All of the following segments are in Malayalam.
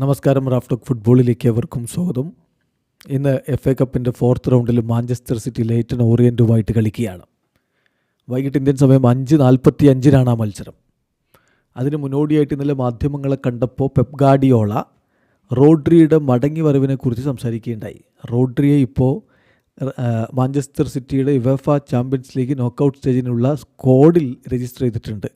നമസ്കാരം റാഫ്ടോക്ക് ഫുട്ബോളിലേക്ക് അവർക്കും സ്വാഗതം. ഇന്ന് എഫ് എ കപ്പിന്റെ ഫോർത്ത് റൗണ്ടിൽ മാഞ്ചസ്റ്റർ സിറ്റി ലേറ്റൻ ഓറിയന്റുമായിട്ട് കളിക്കുകയാണ്. വൈകിട്ട് ഇന്ത്യൻ സമയം അഞ്ച് നാൽപ്പത്തി അഞ്ചിനാണ് ആ മത്സരം. അതിന് മുന്നോടിയായിട്ട് ഇന്നലെ മാധ്യമങ്ങളെ കണ്ടപ്പോൾ പെപ് ഗാഡിയോള റോഡ്രിയുടെ മടങ്ങി വരവിനെക്കുറിച്ച് സംസാരിക്കുകയുണ്ടായി. റോഡ്രിയെ ഇപ്പോൾ മാഞ്ചസ്റ്റർ സിറ്റിയുടെ ഇവഫ ചാമ്പ്യൻസ് ലീഗ് നോക്കൗട്ട് സ്റ്റേജിനുള്ള സ്ക്വാഡിൽ രജിസ്റ്റർ ചെയ്തിട്ടുണ്ട്.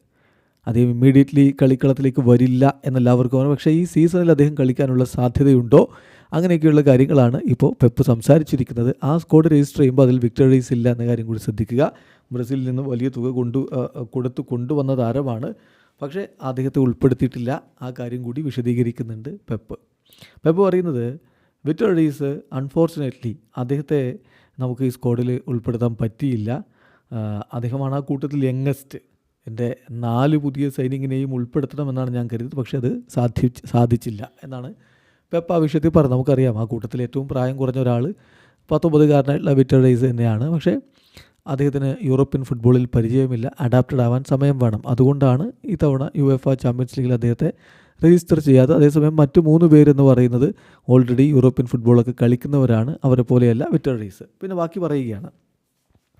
അദ്ദേഹം ഇമ്മീഡിയറ്റ്ലി കളിക്കളത്തിലേക്ക് വരില്ല എന്നെല്ലാവർക്കും അറിയാം. പക്ഷേ ഈ സീസണിൽ അദ്ദേഹം കളിക്കാനുള്ള സാധ്യതയുണ്ടോ? അങ്ങനെയൊക്കെയുള്ള കാര്യങ്ങളാണ് ഇപ്പോൾ പെപ്പ് സംസാരിച്ചിരിക്കുന്നത്. ആ സ്ക്വാഡ് രജിസ്റ്റർ ചെയ്യുമ്പോൾ അതിൽ വിക്ടറീസ് ഇല്ല എന്ന കാര്യം കൂടി ശ്രദ്ധിക്കുക. ബ്രസീലിൽ നിന്ന് വലിയ തുക കൊണ്ടു കൊടുത്തു കൊടുത്ത് കൊണ്ടുവന്ന താരമാണ്. പക്ഷേ അദ്ദേഹത്തെ ഉൾപ്പെടുത്തിയിട്ടില്ല. ആ കാര്യം കൂടി വിശദീകരിക്കുന്നുണ്ട് പെപ്പ്. പെപ്പ് പറയുന്നത് വിക്ടറീസ് അൺഫോർച്ചുനേറ്റ്ലി അദ്ദേഹത്തെ നമുക്ക് ഈ സ്ക്വാഡിൽ ഉൾപ്പെടുത്താൻ പറ്റിയില്ല. അദ്ദേഹമാണ് ആ കൂട്ടത്തിൽ യങ്ങസ്റ്റ് എന്റെ നാല് പുതിയ സൈനികനെയും ഉൾപ്പെടുത്തണമെന്നാണ് ഞാൻ കരുതിയത്. പക്ഷേ അത് സാധി സാധിച്ചില്ല എന്നാണ് പെപ്പ ആ വിഷയത്തിൽ പറഞ്ഞത്. നമുക്കറിയാം ആ കൂട്ടത്തിൽ ഏറ്റവും പ്രായം കുറഞ്ഞ ഒരാൾ പത്തൊമ്പതുകാരനായിട്ടുള്ള വിറ്റർ ഡേയ്സ് തന്നെയാണ്. പക്ഷേ അദ്ദേഹത്തിന് യൂറോപ്യൻ ഫുട്ബോളിൽ പരിചയമില്ല. അഡാപ്റ്റഡ് ആവാൻ സമയം വേണം. അതുകൊണ്ടാണ് ഇത്തവണ യു എഫ് ആ ചാമ്പ്യൻസ് ലീഗിൽ അദ്ദേഹത്തെ രജിസ്റ്റർ ചെയ്യാതെ അതേസമയം മറ്റു മൂന്ന് പേരെന്ന് പറയുന്നത് ഓൾറെഡി യൂറോപ്യൻ ഫുട്ബോളൊക്കെ കളിക്കുന്നവരാണ്. അവരെ പോലെയല്ല വിറ്റർ ഡേയ്സ് പിന്നെ ബാക്കി പറയുകയാണ്.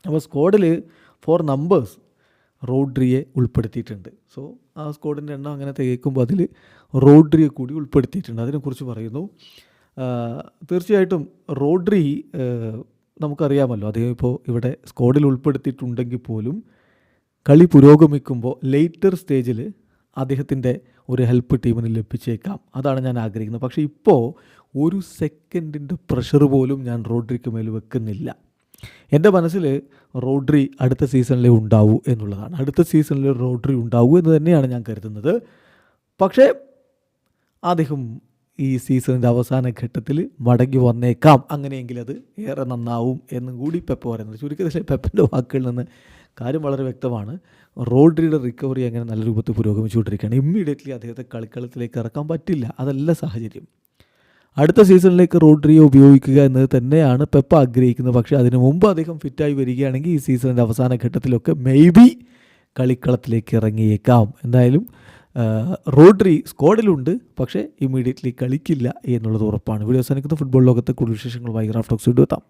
അപ്പോൾ സ്ക്വാഡിൽ ഫോർ നമ്പേഴ്സ് റോഡ്രിയെ ഉൾപ്പെടുത്തിയിട്ടുണ്ട്. സോ ആ സ്കോഡിന്റെ എണ്ണം അങ്ങനെ തികയ്ക്കുമ്പോൾ അതിൽ റോഡ്രിയെ കൂടി ഉൾപ്പെടുത്തിയിട്ടുണ്ട്. അതിനെക്കുറിച്ച് പറയുന്നു. തീർച്ചയായിട്ടും റോഡ്രി നമുക്കറിയാമല്ലോ അദ്ദേഹം ഇപ്പോൾ ഇവിടെ സ്കോഡിൽ ഉൾപ്പെടുത്തിയിട്ടുണ്ടെങ്കിൽ പോലും കളി പുരോഗമിക്കുമ്പോൾ ലേറ്റർ സ്റ്റേജിൽ അദ്ദേഹത്തിന്റെ ഒരു ഹെൽപ്പ് ടീമിന് ലഭിച്ചേക്കാം. അതാണ് ഞാൻ ആഗ്രഹിക്കുന്നത്. പക്ഷേ ഇപ്പോൾ ഒരു സെക്കൻഡിന്റെ പ്രഷർ പോലും ഞാൻ റോഡ്രിക്ക് മേൽ വെക്കുന്നില്ല. എന്റെ മനസ്സിൽ റോഡ്രി അടുത്ത സീസണിലേ ഉണ്ടാവൂ എന്നുള്ളതാണ്. അടുത്ത സീസണിൽ റോഡ്രി ഉണ്ടാവൂ എന്ന് തന്നെയാണ് ഞാൻ കരുതുന്നത്. പക്ഷേ അദ്ദേഹം ഈ സീസണിന്റെ അവസാന ഘട്ടത്തിൽ മടങ്ങി വന്നേക്കാം. അങ്ങനെയെങ്കിൽ അത് ഏറെ നന്നാവും എന്നും കൂടി പെപ്പ പറയുന്നത് ചുരുക്കത്തിൽ പെപ്പന്റെ വാക്കുകളിൽ നിന്ന് കാര്യം വളരെ വ്യക്തമാണ്. റോഡ്രിയുടെ റിക്കവറി അങ്ങനെ നല്ല രൂപത്തിൽ പുരോഗമിച്ചുകൊണ്ടിരിക്കുകയാണ്. ഇമ്മീഡിയറ്റ്ലി അദ്ദേഹത്തെ കളിക്കളത്തിലേക്ക് ഇറക്കാൻ പറ്റില്ല. അതല്ല സാഹചര്യം. അടുത്ത സീസണിലേക്ക് റോഡ്രിയെ ഉപയോഗിക്കുക എന്നത് തന്നെയാണ് പെപ്പ ആഗ്രഹിക്കുന്നത്. പക്ഷേ അതിനു മുമ്പ് അദ്ദേഹം ഫിറ്റായി വരികയാണെങ്കിൽ ഈ സീസണിന്റെ അവസാന ഘട്ടത്തിലൊക്കെ മേ ബി കളിക്കളത്തിലേക്ക് ഇറങ്ങിയേക്കാം. എന്തായാലും റോഡ്രി സ്ക്വാഡിലുണ്ട് പക്ഷേ ഇമ്മീഡിയറ്റ്ലി കളിക്കില്ല എന്നുള്ളത് ഉറപ്പാണ്. വീഡിയോ അവസാനിക്കുന്ന. ഫുട്ബോൾ ലോകത്തെ കൂടുതൽ വിശേഷങ്ങളുമായി റാഫ്റ്റോക്സ് എത്താം.